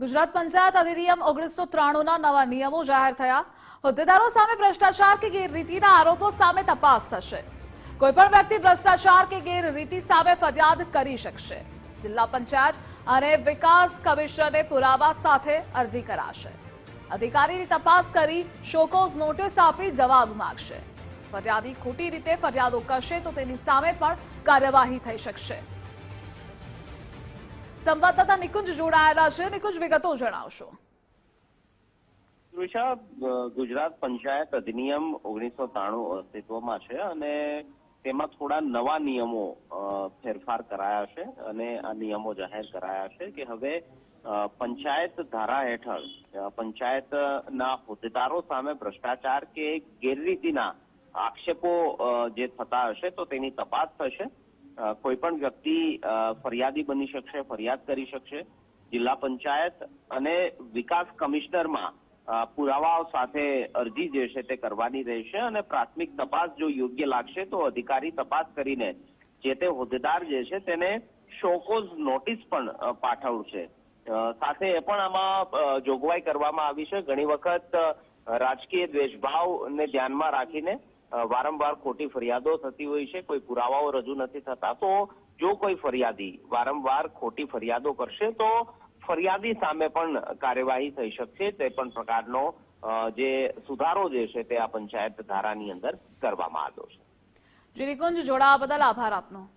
ગુજરાત પંચાયત અધિનિયમ ઓગણીસો ત્રાણુંના નવા નિયમો જાહેર થયા. હોદ્દેદારો સામે ભ્રષ્ટાચાર કે ગેરરીતિના આરોપો સામે તપાસ થશે. કોઈપણ વ્યક્તિ ભ્રષ્ટાચાર કે ગેરરીતિ સામે ફરિયાદ કરી શકશે. જિલ્લા પંચાયત અને વિકાસ કમિશનરને પુરાવા સાથે અરજી કરાશે. અધિકારીની તપાસ કરી શોકોઝ નોટિસ આપી જવાબ માગશે. ફરિયાદી ખોટી રીતે ફરિયાદો કરશે તો તેની સામે પણ કાર્યવાહી થઈ શકશે. સંવાદદાતા નિકુંજ જોડાયેલા છે. નિકુંજ, વિગતો જણાવશો. તૃષા ગુજરાત પંચાયત અધિનિયમ ઓગણીસો ત્રાણું અસ્તિત્વમાં છે અને તેમાં થોડા નવા નિયમો ફેરફાર કરાયા છે અને આ નિયમો જાહેર કરાયા છે કે હવે પંચાયત ધારા હેઠળ પંચાયતના હોદ્દેદારો સામે ભ્રષ્ટાચાર કે ગેરરીતિના આક્ષેપો જે થતા હશે તો તેની તપાસ થશે. કોઈ પણ વ્યક્તિ ફરિયાદી બની શકશે, ફરિયાદ કરી શકશે. જિલ્લા પંચાયત અને વિકાસ કમિશનરમાં પુરાવાઓ સાથે અરજી જે છે તે કરવાની રહેશે અને પ્રાથમિક તપાસ જો યોગ્ય લાગશે તો અધિકારી તપાસ કરીને જે તે હોદ્દેદાર જે છે તેને શોકોઝ નોટિસ પણ પાઠવશે. સાથે એ પણ આમાં જોગવાઈ કરવામાં આવી છે. ઘણી વખત રાજકીય દ્વેષભાવને ધ્યાનમાં રાખીને વારંવાર ખોટી ફરિયાદો થતી હોય છે, કોઈ પુરાવાઓ રજૂ નથી થતા, તો જો કોઈ ફરિયાદી વારંવાર ખોટી ફરિયાદો કરશે, તો ફરિયાદી સામે પણ કાર્યવાહી થઈ શકશે. તે પણ પ્રકારનો જે સુધારો જે છે તે આ પંચાયત ધારાની અંદર કરવામાં આવ્યો છે. જોડાવા બદલ આભાર આપનો.